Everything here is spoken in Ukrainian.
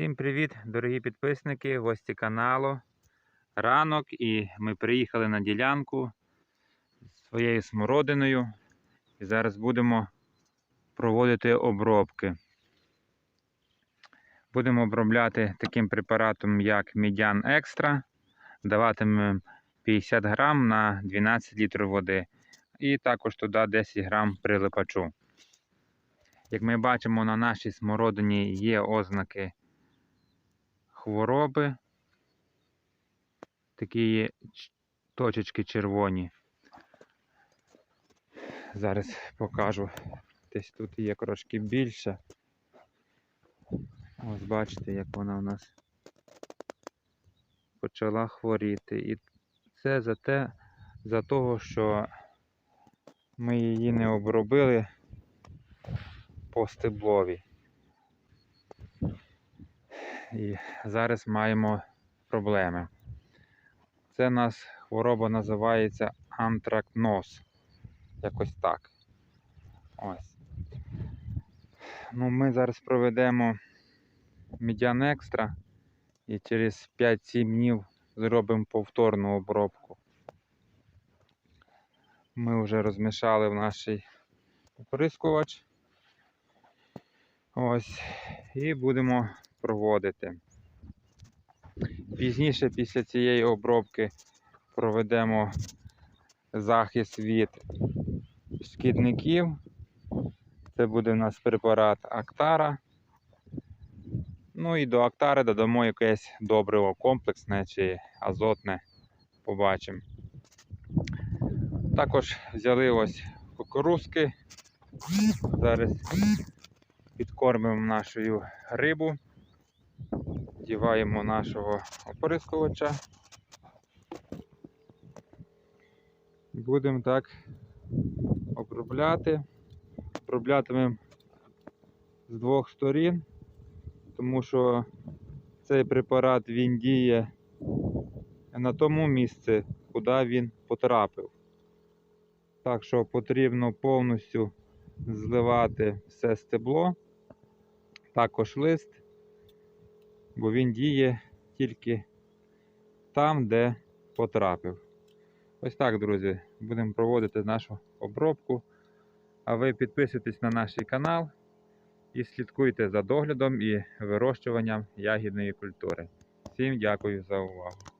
Всім привіт, дорогі підписники, гості каналу. Ранок і ми приїхали на ділянку з своєю смородиною. І зараз будемо проводити обробки. Будемо обробляти таким препаратом, як Медян Екстра. Даватимемо 50 грам на 12 літрів води. І також туди 10 грам прилипачу. Як ми бачимо, на нашій смородині є ознаки хвороби. Такі є точечки червоні. Зараз покажу. Десь тут є трошки більше. Ось бачите, як вона у нас почала хворіти. І це за те, за того, що ми її не обробили по стеблові. І зараз маємо проблеми. Це у нас хвороба називається антракноз. Якось так. Ось. Ну, ми зараз проведемо медян екстра і через 5-7 днів зробимо повторну обробку. Ми вже розмішали в наш оприскувач. Ось. І будемо проводити. Пізніше після цієї обробки проведемо захист від шкідників. Це буде у нас препарат Актара. Ну і до Актари додамо якесь добриво комплексне чи азотне. Побачимо. Також взяли ось кукурузки. Зараз підкормимо нашу рибу. Діваємо нашого оприскувача. Будемо так обробляти. Оброблятимемо з двох сторін, тому що цей препарат він діє на тому місці, куди він потрапив. Так що потрібно повністю зливати все стебло, також лист, бо він діє тільки там, де потрапив. Ось так, друзі, будемо проводити нашу обробку. А ви підписуйтесь на наш канал і слідкуйте за доглядом і вирощуванням ягідної культури. Всім дякую за увагу.